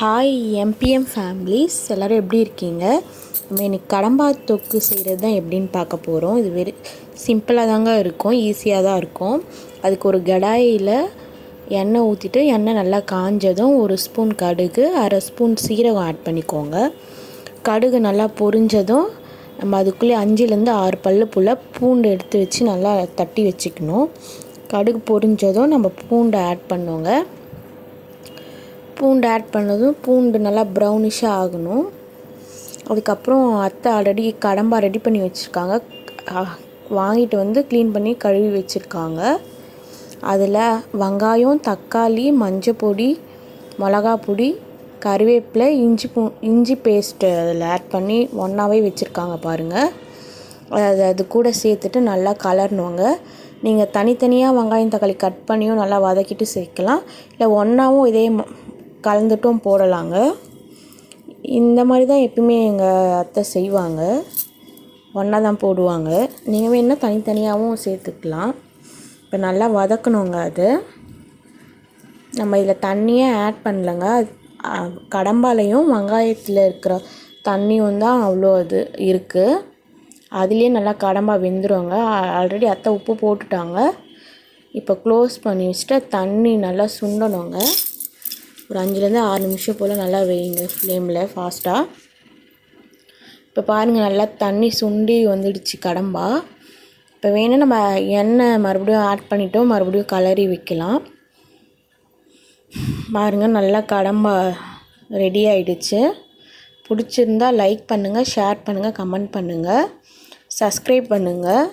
Hi MBM families எல்லோரும் எப்படி இருக்கீங்க? நம்ம இன்னைக்கு கடம்பா தொக்கு செய்கிறது தான் எப்படின்னு பார்க்க போகிறோம் இது வெரி சிம்பிளாக தாங்க இருக்கும் ஈஸியாக தான் இருக்கும். அதுக்கு ஒரு கடாயில் எண்ணெய் ஊற்றிட்டு எண்ணெய் நல்லா காஞ்சதும் ஒரு ஸ்பூன் கடுகு அரை ஸ்பூன் சீரகம் ஆட் பண்ணிக்கோங்க. கடுகு நல்லா பொரிஞ்சதும் நம்ம அதுக்குள்ளே அஞ்சுலேருந்து ஆறு பல்லு புள்ள பூண்டு எடுத்து வச்சு நல்லா தட்டி வச்சுக்கணும். கடுகு பொரிஞ்சதும் நம்ம பூண்டை ஆட் பண்ணுவோங்க பூண்டு ஆட் பண்ணதும் பூண்டு நல்லா ப்ரௌனிஷாக ஆகணும். அதுக்கப்புறம் அத்தை ஆல்ரெடி கடம்பா ரெடி பண்ணி வச்சுருக்காங்க. வாங்கிட்டு வந்து க்ளீன் பண்ணி கழுவி வச்சுருக்காங்க. அதில் வெங்காயம் தக்காளி மஞ்சள் பொடி மிளகா பொடி கருவேப்பிலை இஞ்சி பூ இஞ்சி பேஸ்ட்டு அதில் ஆட் பண்ணி ஒன்றாவே வச்சுருக்காங்க பாருங்கள் அது அது கூட சேர்த்துட்டு நல்லா கலரணுங்க. நீங்கள் தனித்தனியாக வெங்காயம் தக்காளி கட் பண்ணியும் நல்லா வதக்கிட்டு சேர்க்கலாம். இல்லை ஒன்றாவும் இதே கலந்துட்டும் போடலாங்க. இந்த மாதிரி தான் எப்பவுமே எங்கள் அத்தை செய்வாங்க. ஒன்றா தான் போடுவாங்க. நீங்கள் வேணால் தனித்தனியாகவும் சேர்த்துக்கலாம். இப்போ நல்லா வதக்கணுங்க அது. நம்ம இதில் தண்ணியே ஆட் பண்ணலங்க. கடம்பாலையும் வெங்காயத்தில் இருக்கிற தண்ணியும் தான் அவ்வளோ இது இருக்குது அதுலேயே நல்லா கடம்பா வெந்துடுவாங்க ஆல்ரெடி அத்தை உப்பு போட்டுட்டாங்க. இப்போ க்ளோஸ் பண்ணி வச்சுட்டு தண்ணி நல்லா சுண்டணுங்க. ஒரு அஞ்சுலேருந்து ஆறு நிமிஷம் போல் நல்லா வைங்க ஃப்ளேமில் ஃபாஸ்ட்டாக. இப்போ பாருங்கள் நல்லா தண்ணி சுண்டி வந்துடுச்சு கடம்பா. இப்போ வேணால் நம்ம எண்ணெய் மறுபடியும் ஆட் பண்ணிட்டோம் மறுபடியும் கலரி வைக்கலாம். பாருங்கள் நல்லா கடம்பா ரெடி ஆயிடுச்சு. பிடிச்சிருந்தா லைக் பண்ணுங்கள் ஷேர் பண்ணுங்கள் கமெண்ட் பண்ணுங்கள் சப்ஸ்கிரைப் பண்ணுங்கள்.